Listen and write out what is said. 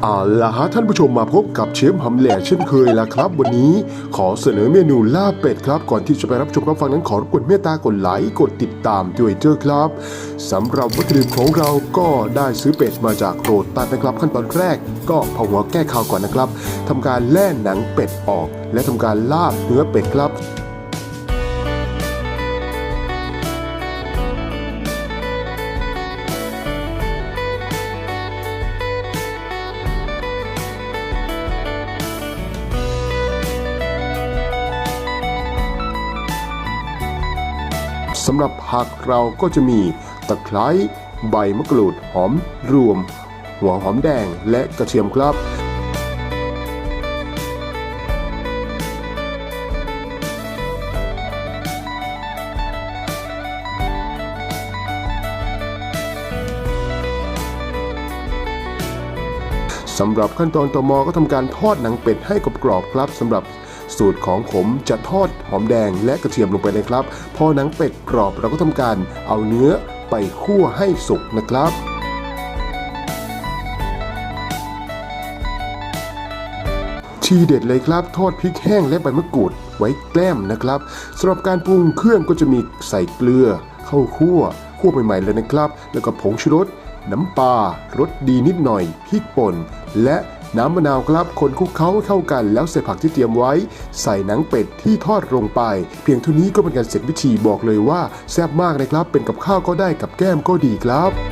เอาล่ะฮะท่านผู้ชมมาพบกับเชฟหำแหล่เช่นเคยแล้วครับ วันนี้ขอเสนอเมนูลาบเป็ดครับ ก่อนที่จะไปรับชมรับฟังนั้นขอรบกวนเมตตากดไลค์กดติดตามด้วยเจ้าครับสำหรับวัตถุดิบของเราก็ได้ซื้อเป็ดมาจากโรตัสนะครับ ขั้นตอนแรกก็ผาหัวแก้คาวก่อนนะครับทำการแล่หนังเป็ดออก และทำการลาบเนื้อเป็ดครับ สำหรับผักเราก็จะมีตะไคร้ใบมะกรูดหอมรวม หัวหอมแดงและกระเทียมครับสำหรับขั้นตอนต่อมาก็ทำการทอดหนังเป็ดให้กรอบๆครับสำหรับ สูตรของผมจะทอดหอมแดงและกระเทียมลงไปเลยครับ พอหนังเป็ดกรอบเราก็ทำการเอาเนื้อไปคั่วให้สุกนะครับทีเด็ดเลยครับทอดพริกแห้งและใบมะกรูดไว้แกล้มนะครับสำหรับการปรุงเครื่องก็จะมีใส่เกลือข้าวคั่วคั่วใหม่ๆเลยนะครับ แล้วก็ผงชูรสน้ำปลารสดีนิดหน่อยพริกป่นและ น้ำมะนาวครับคนคลุกเคล้าให้เข้ากันแล้วใส่ผักที่เตรียมไว้ ใส่หนังเป็ดที่ทอดลงไป เพียงเท่านี้ก็เป็นการเสร็จพิธีบอกเลยว่าแซ่บมากนะครับ เป็นกับข้าวก็ได้กับแก้มก็ดีครับ